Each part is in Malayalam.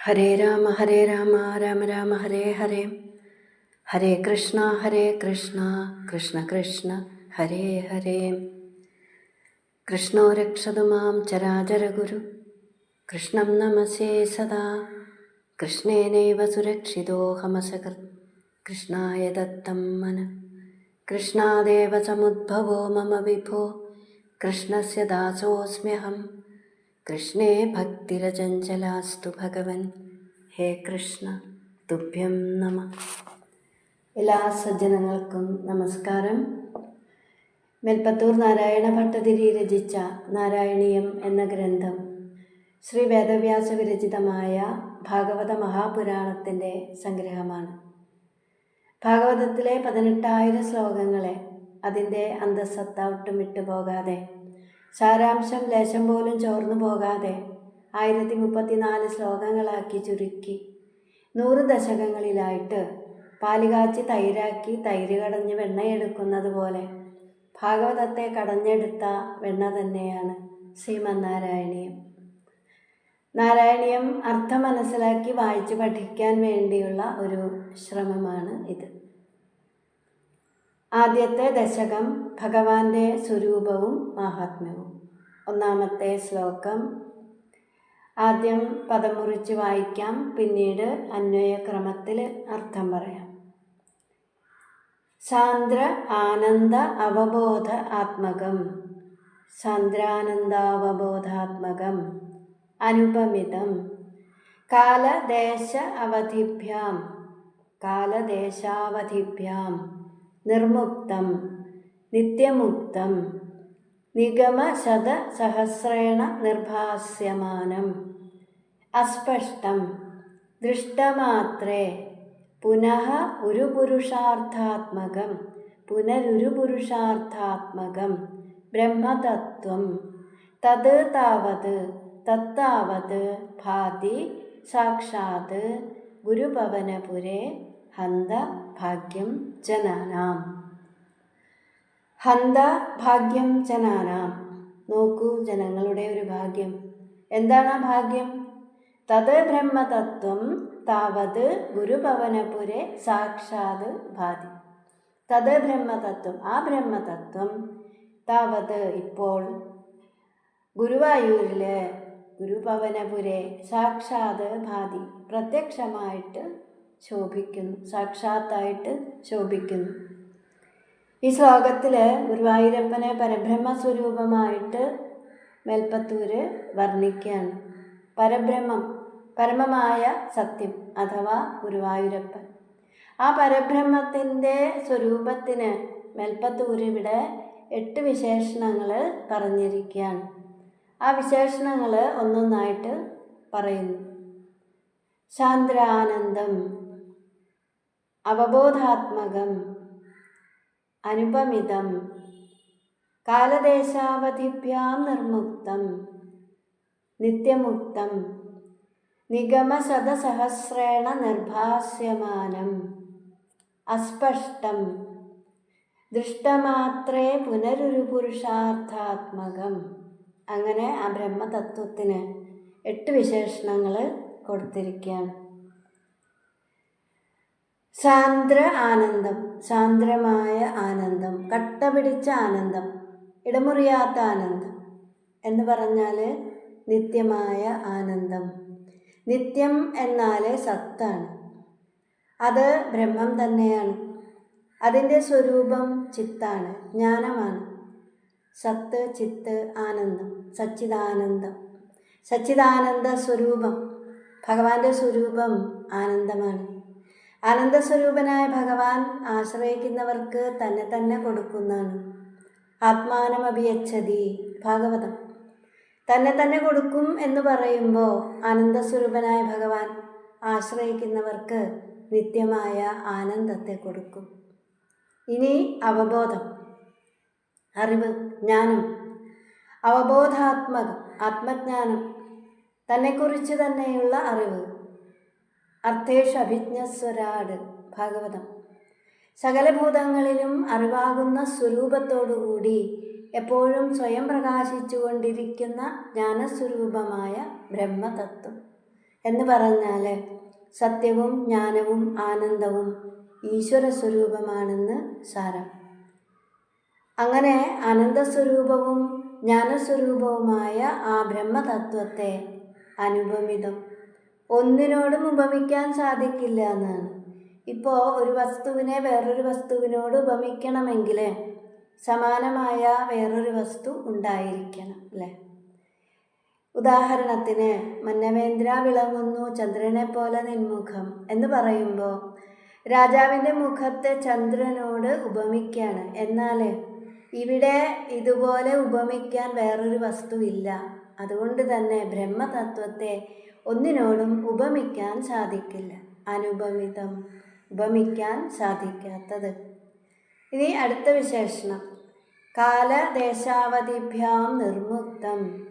ഹരേ രാമ ഹരേ രാമ രാമ രാമ ഹരേ ഹരേ ഹരേ കൃഷ്ണ ഹരേ കൃഷ്ണ കൃഷ്ണ കൃഷ്ണ ഹരേ ഹരേ കൃഷ്ണോ രക്ഷതു മാം ചരാചരഗുരു കൃഷ്ണം നമസേ സദാ കൃഷ്ണേനൈവ സുരക്ഷിതോഹമസകൃത് കൃഷ്ണായ ദത്തം മന കൃഷ്ണാദേവ സമുദ്ഭവോ മമ വിഭോ കൃഷ്ണസ്യ ദാസോऽസ്മ്യഹം കൃഷ്ണേ ഭക്തിരചഞ്ചലാസ്തു ഭഗവൻ. ഹേ കൃഷ്ണ തുഭ്യം നമ. എല്ലാ സജ്ജനങ്ങൾക്കും നമസ്കാരം. മെൽപ്പത്തൂർ നാരായണ ഭട്ടതിരി രചിച്ച നാരായണീയം എന്ന ഗ്രന്ഥം ശ്രീ വേദവ്യാസ വിരചിതമായ ഭാഗവത മഹാപുരാണത്തിന്റെ സംഗ്രഹമാണ്. ഭാഗവതത്തിലെ പതിനെട്ടായിരം ശ്ലോകങ്ങളെ അതിന്റെ അന്തസ്സത്ത ഒട്ടും വിട്ടുപോകാതെ സാരാംശം ലേശം പോലും ചോർന്നു പോകാതെ ആയിരത്തി മുപ്പത്തിനാല് ശ്ലോകങ്ങളാക്കി ചുരുക്കി. നൂറ് ദശകങ്ങളിലായിട്ട് പാലുകാച്ചി തൈരാക്കി തൈര് കടഞ്ഞ് വെണ്ണയെടുക്കുന്നത് പോലെ ഭാഗവതത്തെ കടഞ്ഞെടുത്ത വെണ്ണ തന്നെയാണ് ശ്രീമന്നാരായണീയം. നാരായണീയം അർത്ഥം മനസ്സിലാക്കി വായിച്ച് പഠിക്കാൻ വേണ്ടിയുള്ള ഒരു ശ്രമമാണ് ഇത്. ആദ്യത്തെ ദശകം ഭഗവാന്റെ സ്വരൂപവും മാഹാത്മ്യവും. ഒന്നാമത്തെ ശ്ലോകം ആദ്യം പദം മുറിച്ച് വായിക്കാം പിന്നീട് അന്വയക്രമത്തിൽ അർത്ഥം പറയാം. സാന്ദ്ര ആനന്ദ അവബോധ ആത്മകം സാന്ദ്രാനന്ദാവബോധാത്മകം അനുപമിതം കാലദേശ അവധിഭ്യാം കാലദേശാവധിഭ്യാം നിർമുക്തം നിത്യമുക്തം നിഗമശതസഹസ്രേണ നിർഭാസ്യമാനം അസ്പഷ്ടം ദൃഷ്ടമാത്രേ പുനഃ ഉരുപുരുഷാർത്ഥാത്മകം പുനരുരുപുരുഷാർത്ഥാത്മകം ബ്രഹ്മതത്വം തത് താവത് തത്താവത് ഭാതി സാക്ഷാത് ഗുരുഭവനപുരേ ഹന്ത ഭാഗ്യം ജനാനാം. ഹന്ത ഭാഗ്യം ജനാനാം. നോക്കൂ ജനങ്ങളുടെ ഒരു ഭാഗ്യം. എന്താണ് ആ ഭാഗ്യം? തത് ബ്രഹ്മതത്വം താവത് ഗുരുഭവനപുരെ സാക്ഷാത് ഭാതി. തത് ബ്രഹ്മതത്വം ആ ബ്രഹ്മതത്വം താവത് ഇപ്പോൾ ഗുരുവായൂരിൽ ഗുരുഭവനപുരെ സാക്ഷാത് ഭാതി പ്രത്യക്ഷമായിട്ട് ശോഭിക്കുന്നു. സാക്ഷാത്തായിട്ട് ശോഭിക്കുന്നു. ഈ ശ്ലോകത്തിൽ ഗുരുവായൂരപ്പനെ പരബ്രഹ്മ സ്വരൂപമായിട്ട് മേൽപ്പത്തൂര് വർണിക്കുകയാണ്. പരബ്രഹ്മം പരമമായ സത്യം അഥവാ ഗുരുവായൂരപ്പൻ. ആ പരബ്രഹ്മത്തിന്റെ സ്വരൂപത്തിന് മേൽപ്പത്തൂരിവിടെ എട്ട് വിശേഷണങ്ങൾ പറഞ്ഞിരിക്കുകയാണ്. ആ വിശേഷണങ്ങൾ ഒന്നൊന്നായിട്ട് പറയുന്നു. ശാന്ത്രാനന്ദം അവബോധാത്മകം. അനുപമിതം. കാലദേശാവധിഭ്യാം നിർമുക്തം. നിത്യമുക്തം. നിഗമശതസഹസ്രേണ നിർഭാസ്യമാനം. അസ്പഷ്ടം. ദൃഷ്ടമാത്രേ പുനരൊരു പുരുഷാർത്ഥാത്മകം അങ്ങനെ ആ ബ്രഹ്മതത്വത്തിന് എട്ട് വിശേഷണങ്ങൾ കൊടുത്തിരിക്കുകയാണ്. സാന്ദ്ര ആനന്ദം സാന്ദ്രമായ ആനന്ദം കട്ട പിടിച്ച ആനന്ദം ഇടമുറിയാത്ത ആനന്ദം എന്ന് പറഞ്ഞാൽ നിത്യമായ ആനന്ദം. നിത്യം എന്നാൽ സത്താണ്. അത് ബ്രഹ്മം തന്നെയാണ്. അതിന്റെ സ്വരൂപം ചിത്താണ് ജ്ഞാനമാണ്. സത്ത് ചിത്ത് ആനന്ദം സച്ചിദാനന്ദം. സച്ചിദാനന്ദ സ്വരൂപം ഭഗവാന്റെ സ്വരൂപം ആനന്ദമാണ്. ആനന്ദസ്വരൂപനായ ഭഗവാൻ ആശ്രയിക്കുന്നവർക്ക് തന്നെ തന്നെ കൊടുക്കുന്നതാണ്. ആത്മാനമഭിയച്ഛതി ഭാഗവതം. തന്നെ തന്നെ കൊടുക്കും എന്ന് പറയുമ്പോൾ ആനന്ദസ്വരൂപനായ ഭഗവാൻ ആശ്രയിക്കുന്നവർക്ക് നിത്യമായ ആനന്ദത്തെ കൊടുക്കും. ഇനി അവബോധം. അറിവ് ജ്ഞാനം. അവബോധാത്മകം ആത്മജ്ഞാനം. തന്നെക്കുറിച്ച് തന്നെയുള്ള അറിവ്. അർത്ഥേഷ് അഭിജ്ഞസ്വരാട് ഭാഗവതം. സകലഭൂതങ്ങളിലും അറിവാകുന്ന സ്വരൂപത്തോടുകൂടി എപ്പോഴും സ്വയം പ്രകാശിച്ചുകൊണ്ടിരിക്കുന്ന ജ്ഞാനസ്വരൂപമായ ബ്രഹ്മതത്വം എന്ന് പറഞ്ഞാൽ സത്യവും ജ്ഞാനവും ആനന്ദവും ഈശ്വര സ്വരൂപമാണെന്ന് സാരം. അങ്ങനെ അനന്തസ്വരൂപവും ജ്ഞാനസ്വരൂപവുമായ ആ ബ്രഹ്മതത്വത്തെ അനുപമിതം. ഒന്നിനോടും ഉപമിക്കാൻ സാധിക്കില്ല എന്നാണ്. ഇപ്പോൾ ഒരു വസ്തുവിനെ വേറൊരു വസ്തുവിനോട് ഉപമിക്കണമെങ്കിൽ സമാനമായ വേറൊരു വസ്തു ഉണ്ടായിരിക്കണം അല്ലേ? ഉദാഹരണത്തിന് മന്നവേന്ദ്ര വിളങ്ങുന്നു ചന്ദ്രനെ പോലെ നിൻമുഖം എന്ന് പറയുമ്പോൾ രാജാവിന്റെ മുഖത്തെ ചന്ദ്രനോട് ഉപമിക്കാണ്. എന്നാൽ ഇവിടെ ഇതുപോലെ ഉപമിക്കാൻ വേറൊരു വസ്തുവില്ല. അതുകൊണ്ട് തന്നെ ബ്രഹ്മതത്വത്തെ ഒന്നിനോടും ഉപമിക്കാൻ സാധിക്കില്ല. അനുപമിതം ഉപമിക്കാൻ സാധിക്കാത്തത്. ഇനി അടുത്ത വിശേഷണം. കാലദേശാവധിഭ്യാം നിർമുക്തം.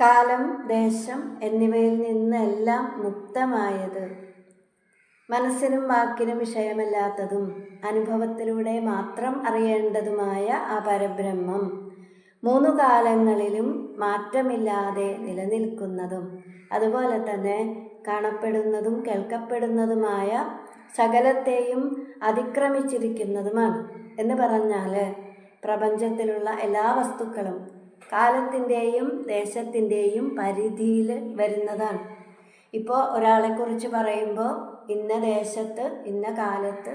കാലം ദേശം എന്നിവയിൽ നിന്നെല്ലാം മുക്തമായത്. മനസ്സിനും വാക്കിനും വിഷയമല്ലാത്തതും അനുഭവത്തിലൂടെ മാത്രം അറിയേണ്ടതുമായ ആ പരബ്രഹ്മം. മൂന്നു കാലങ്ങളിലും മാറ്റമില്ലാതെ നിലനിൽക്കുന്നതും അതുപോലെ തന്നെ കാണപ്പെടുന്നതും കേൾക്കപ്പെടുന്നതുമായ സകലത്തെയും അതിക്രമിച്ചിരിക്കുന്നതുമാണ്. എന്ന് പറഞ്ഞാൽ പ്രപഞ്ചത്തിലുള്ള എല്ലാ വസ്തുക്കളും കാലത്തിന്റെയും ദേശത്തിന്റെയും പരിധിയിൽ വരുന്നതാണ്. ഇപ്പോൾ ഒരാളെക്കുറിച്ച് പറയുമ്പോൾ ഇന്ന ദേശത്ത് ഇന്ന കാലത്ത്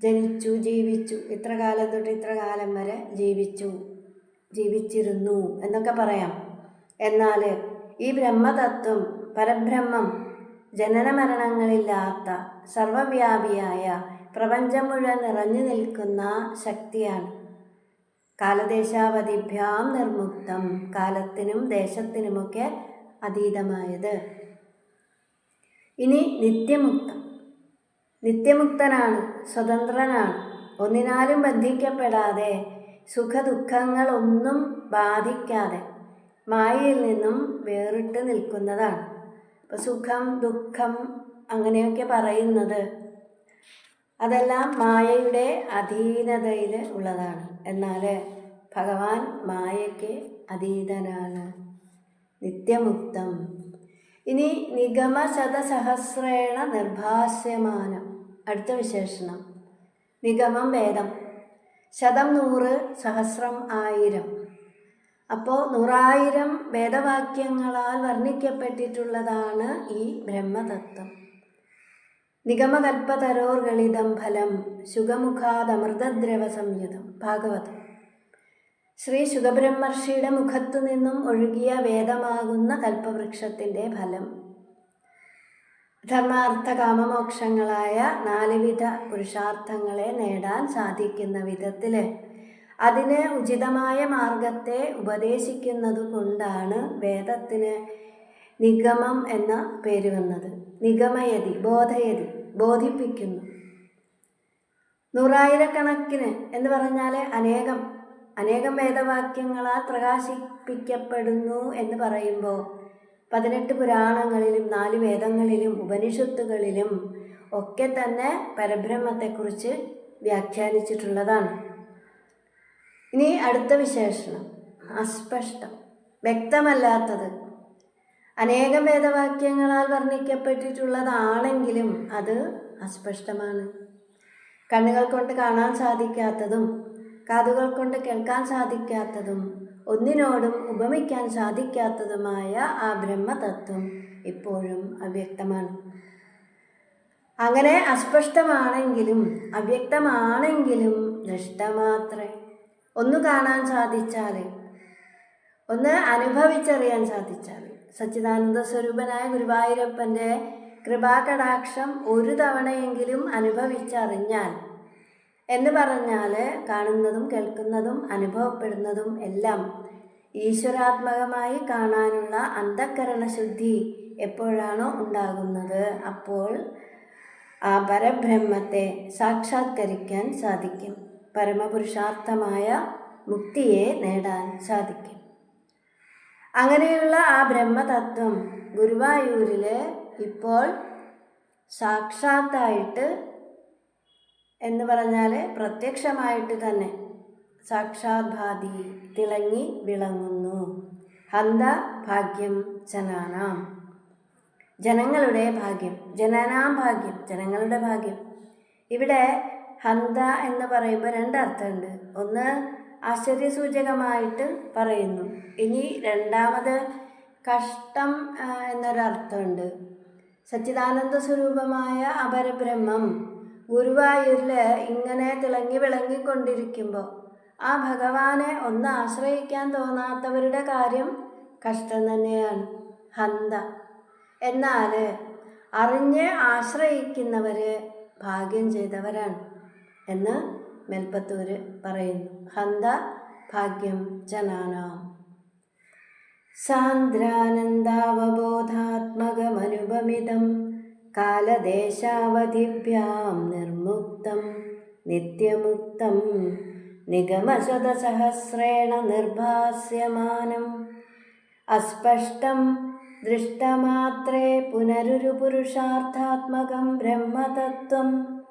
ജനിച്ചു ജീവിച്ചു ഇത്ര കാലം തൊട്ട് ഇത്ര കാലം വരെ ജീവിച്ചു. ജീവിച്ചിരുന്നു എന്നൊക്കെ പറയാം. എന്നാൽ ഈ ബ്രഹ്മതത്വം പരബ്രഹ്മം ജനന മരണങ്ങളില്ലാത്ത സർവവ്യാപിയായ പ്രപഞ്ചം മുഴുവൻ നിറഞ്ഞു നിൽക്കുന്ന ശക്തിയാണ്. കാലദേശാവധിഭ്യാം നിർമുക്തം കാലത്തിനും ദേശത്തിനുമൊക്കെ അതീതമായത്. ഇനി നിത്യമുക്തം. നിത്യമുക്തനാണ് സ്വതന്ത്രനാണ്. ഒന്നിനാലും ബന്ധിക്കപ്പെടാതെ സുഖദുഃഖങ്ങളൊന്നും ബാധിക്കാതെ മായയിൽ നിന്നും വേറിട്ട് നിൽക്കുന്നതാണ്. അപ്പോൾ സുഖം ദുഃഖം അങ്ങനെയൊക്കെ പറയുന്നത് അതെല്ലാം മായയുടെ അധീനതയിൽ ഉള്ളതാണ്. എന്നാൽ ഭഗവാൻ മായയ്ക്ക് അതീതനാണ് നിത്യമുക്തം. ഇനി നിഗമശതസഹസ്രേണ നിർഭാസ്യമാനം. അടുത്ത വിശേഷണം. നിഗമം വേദം. ശതം നൂറ് സഹസ്രം ആയിരം. അപ്പോൾ നൂറായിരം വേദവാക്യങ്ങളാൽ വർണിക്കപ്പെട്ടിട്ടുള്ളതാണ് ഈ ബ്രഹ്മതത്വം. നിഗമകൽപ്പതരോർ ഗളിതം ഫലം ശുഗമുഖാദമൃതദ്രവ സംയുതം ഭാഗവതം. ശ്രീ ശുഖബ്രഹ്മർഷിയുടെ മുഖത്തു നിന്നും ഒഴുകിയ വേദമാകുന്ന കൽപ്പവൃക്ഷത്തിന്റെ ഫലം ധർമാർത്ഥ കാമമോക്ഷങ്ങളായ നാലുവിധ പുരുഷാർത്ഥങ്ങളെ നേടാൻ സാധിക്കുന്ന വിധത്തിൽ അതിന് ഉചിതമായ മാർഗത്തെ ഉപദേശിക്കുന്നത് കൊണ്ടാണ് വേദത്തിന് നിഗമം എന്ന പേര് വന്നത്. നിഗമയതി ബോധയതി ബോധിപ്പിക്കുന്നു. നൂറായിരക്കണക്കിന് എന്ന് പറഞ്ഞാൽ അനേകം അനേകം വേദവാക്യങ്ങളാൽ പ്രകാശിപ്പിക്കപ്പെടുന്നു എന്ന് പറയുമ്പോൾ പതിനെട്ട് പുരാണങ്ങളിലും നാല് വേദങ്ങളിലും ഉപനിഷത്തുകളിലും ഒക്കെ തന്നെ പരബ്രഹ്മത്തെക്കുറിച്ച് വ്യാഖ്യാനിച്ചിട്ടുള്ളതാണ്. ഇനി അടുത്ത വിശേഷണം. അസ്പഷ്ടം. വ്യക്തമല്ലാത്തത്. അനേകം വേദവാക്യങ്ങളാൽ വർണിക്കപ്പെട്ടിട്ടുള്ളതാണെങ്കിലും അത് അസ്പഷ്ടമാണ്. കണ്ണുകൾ കൊണ്ട് കാണാൻ സാധിക്കാത്തതും കാതുകൾ കൊണ്ട് കേൾക്കാൻ സാധിക്കാത്തതും ഒന്നിനോടും ഉപമിക്കാൻ സാധിക്കാത്തതുമായ ആ ബ്രഹ്മതത്വം ഇപ്പോഴും അവ്യക്തമാണ്. അങ്ങനെ അസ്പഷ്ടമാണെങ്കിലും അവ്യക്തമാണെങ്കിലും ദൃഷ്ടമാത്രേ. ഒന്ന് കാണാൻ സാധിച്ചാൽ ഒന്ന് അനുഭവിച്ചറിയാൻ സാധിച്ചാൽ സച്ചിദാനന്ദ സ്വരൂപനായ ഗുരുവായൂരപ്പന്റെ കൃപാകടാക്ഷം ഒരു തവണയെങ്കിലും അനുഭവിച്ചറിഞ്ഞാൽ എന്ന് പറഞ്ഞാൽ കാണുന്നതും കേൾക്കുന്നതും അനുഭവപ്പെടുന്നതും എല്ലാം ഈശ്വരാത്മകമായി കാണാനുള്ള അന്ധക്കരണ ശുദ്ധി എപ്പോഴാണോ ഉണ്ടാകുന്നത് അപ്പോൾ ആ പരബ്രഹ്മത്തെ സാക്ഷാത്കരിക്കാൻ സാധിക്കും. പരമപുരുഷാർത്ഥമായ മുക്തിയെ നേടാൻ സാധിക്കും. അങ്ങനെയുള്ള ആ ബ്രഹ്മതത്വം ഗുരുവായൂരിൽ ഇപ്പോൾ സാക്ഷാത്തായിട്ട് എന്ന് പറഞ്ഞാൽ പ്രത്യക്ഷമായിട്ട് തന്നെ സാക്ഷാത്ഭാതി തിളങ്ങി വിളങ്ങുന്നു. ഹന്ത ഭാഗ്യം ജനാനാം. ജനങ്ങളുടെ ഭാഗ്യം ജനനാം ഭാഗ്യം ജനങ്ങളുടെ ഭാഗ്യം. ഇവിടെ ഹന്ത എന്ന് പറയുമ്പോൾ രണ്ടർത്ഥമുണ്ട് ഒന്ന് ആശ്ചര്യസൂചകമായിട്ട് പറയുന്നു. ഇനി രണ്ടാമത് കഷ്ടം എന്നൊരർത്ഥമുണ്ട്. സച്ചിദാനന്ദ സ്വരൂപമായ അപരബ്രഹ്മം ഗുരുവായൂരിൽ ഇങ്ങനെ തിളങ്ങി വിളങ്ങിക്കൊണ്ടിരിക്കുമ്പോൾ ആ ഭഗവാനെ ഒന്ന് ആശ്രയിക്കാൻ തോന്നാത്തവരുടെ കാര്യം കഷ്ടം തന്നെയാണ് ഹന്ത. എന്നാൽ അറിഞ്ഞ് ആശ്രയിക്കുന്നവർ ഭാഗ്യം ചെയ്തവരാണ് എന്ന് മെൽപ്പത്തൂര് പറയുന്നു. ഹന്ത ഭാഗ്യം ജനാനാം. സാന്ദ്രാനന്ദാവബോധാത്മകമനുപമിതം. കാലദേശാവധിഭ്യാം നിർമുക്തം നിത്യമുക്തം നിഗമശതസഹസ്രേണ നിർഭാസ്യമാനം. അസ്പഷ്ടം ദൃഷ്ടമാത്രേ പുനരുരു പുരുഷാർത്ഥാത്മകം ബ്രഹ്മതത്വം.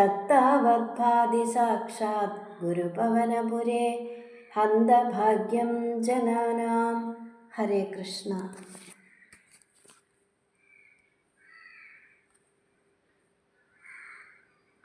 തത്താവത്ഭാതി സാക്ഷാത് ഗുരുപവനപുരേ ഹന്തഭാഗ്യം ജനാനാം. ഹരേ കൃഷ്ണ.